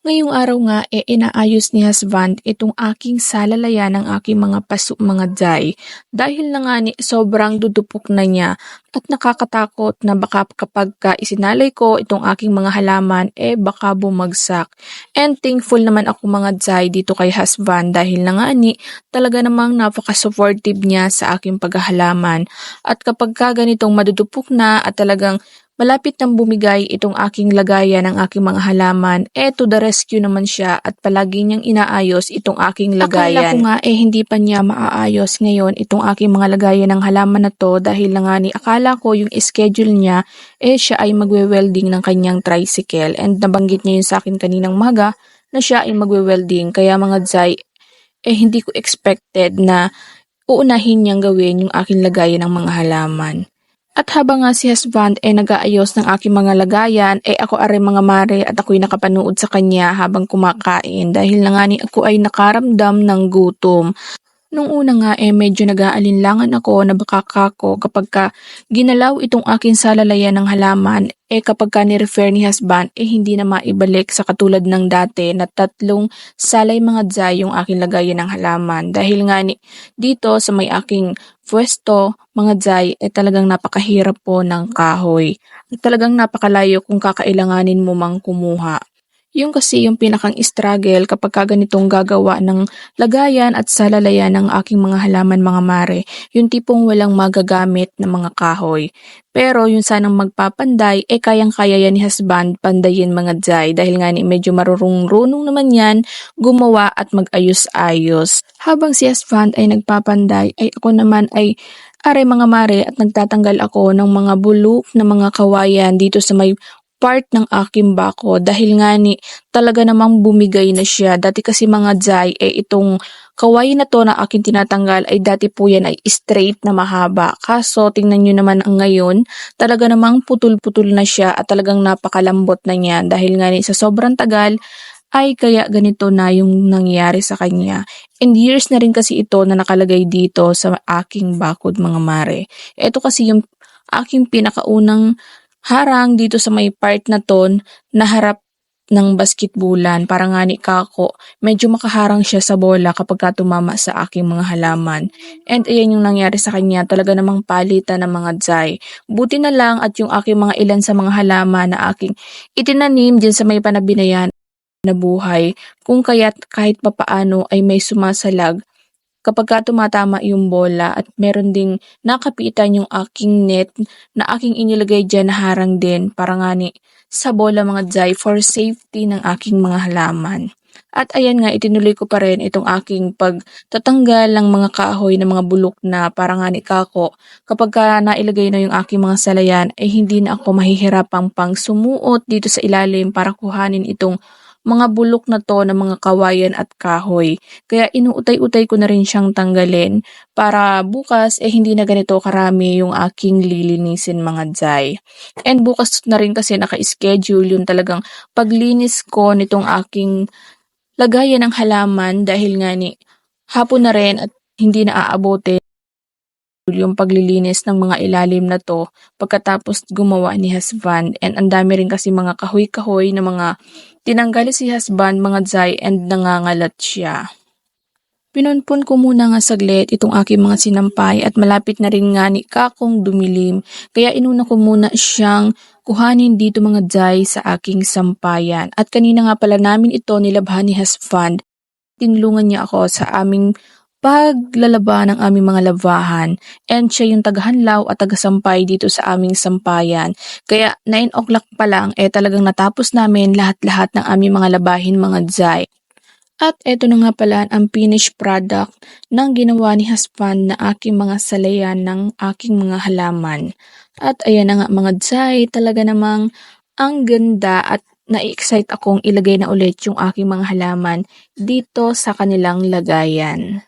Ngayong araw nga, e inaayos ni husband itong aking salalayan ng aking mga paso mga jay. Dahil na nga ni sobrang dudupok na niya at nakakatakot na baka kapag ka isinalay ko itong aking mga halaman, eh baka bumagsak. And thankful naman ako mga jay dito kay husband dahil na nga ni talaga namang napaka-supportive niya sa aking paghahalaman. At kapag ka ganitong madudupok na at talagang Malapit nang bumigay itong aking lagayan ng aking mga halaman, eh to the rescue naman siya at palagi niyang inaayos itong aking lagayan. Akala ko nga eh hindi pa niya maaayos ngayon itong aking mga lagayan ng halaman na to dahil na nga ni akala ko yung schedule niya eh siya ay magwe-welding ng kanyang tricycle and nabanggit niya yun sa akin kaninang maga na siya ay magwe-welding kaya mga Zay eh hindi ko expected na uunahin niyang gawin yung aking lagayan ng mga halaman. At habang nga si husband ay nag-aayos ng aking mga lagayan, ay ako are mga mare at ako'y nakapanood sa kanya habang kumakain dahil na nga ni ako ay nakaramdam ng gutom. Nung una nga eh medyo nag-aalinlangan ako na baka kako kapag ka ginalaw itong aking salalayan ng halaman eh kapag ka ni-refer ni husband eh hindi na maibalik sa katulad ng dati na tatlong salay mga dzay yung aking lagayan ng halaman dahil nga ni dito sa may aking pwesto mga dzay eh talagang napakahirap po ng kahoy. At talagang napakalayo kung kakailanganin mo mang kumuha. Yung kasi yung pinakang struggle kapag ka ganitong gagawa ng lagayan at salalayan ng aking mga halaman mga mare, yung tipong walang magagamit na mga kahoy. Pero yung sanang magpapanday, eh kayang-kaya yan ni husband pandayin mga jay dahil nga ni medyo marurong-runong naman yan gumawa at mag-ayos-ayos. Habang si husband ay nagpapanday, ay ako naman ay are mga mare at nagtatanggal ako ng mga bulok na mga kawayan dito sa may part ng aking bako dahil nga ni talaga namang bumigay na siya. Dati kasi mga jay, eh itong kawaii na to na aking tinatanggal ay dati po yan ay straight na mahaba. Kaso tingnan nyo naman ang ngayon, talaga namang putol-putol na siya at talagang napakalambot na niya dahil nga ni sa sobrang tagal ay kaya ganito na yung nangyari sa kanya. And years na rin kasi ito na nakalagay dito sa aking bakod mga mare. Ito kasi yung aking pinakaunang harang dito sa may part na ton na harap ng basketbulan para nga ni Kako, medyo makaharang siya sa bola kapag ka tumama sa aking mga halaman. And ayan yung nangyari sa kanya, talaga namang palitan ng mga dzay. Buti na lang at yung aking mga ilan sa mga halaman na aking itinanim din sa may panabinayan na buhay, kung kaya't kahit papaano ay may sumasalag kapag ka tumatama yung bola at meron ding nakapitan yung aking net na aking inilagay dyan na harang din para nga ni sa bola mga jay for safety ng aking mga halaman. At ayan nga, itinuloy ko pa rin itong aking pagtatanggal ng mga kahoy ng mga bulok na para nga ni kako. Kapag ka nailagay na yung aking mga salayan, ay hindi na ako mahihirapang pang sumuot dito sa ilalim para kuhanin itong mga bulok na to ng mga kawayan at kahoy. Kaya inuutay-utay ko na rin siyang tanggalin para bukas eh hindi na ganito karami yung aking lilinisin mga jay. And bukas na rin kasi naka-schedule yung talagang paglinis ko nitong aking lagayan ng halaman dahil nga ni hapon na rin at hindi na aabote yung paglilinis ng mga ilalim na to pagkatapos gumawa ni husband and ang dami rin kasi mga kahoy-kahoy na mga tinanggal si husband mga zay and nangangalat siya. Pinunpun ko muna nga saglit itong aking mga sinampay at malapit na rin nga ni kakong dumilim. Kaya inuna ko muna siyang kuhanin dito mga jay sa aking sampayan. At kanina nga pala namin ito nilabhan ni husband tinulungan niya ako sa aming paglalaba ng aming mga labahan and siya yung tagahanlaw at tagasampay dito sa aming sampayan. Kaya 9 o'clock pa lang eh talagang natapos namin lahat-lahat ng aming mga labahin mga dzay. At eto na nga pala ang finished product ng ginawa ni husband na aking mga salayan ng aking mga halaman. At ayan na nga mga dzay, talaga namang ang ganda at na-excite akong ilagay na ulit yung aking mga halaman dito sa kanilang lagayan.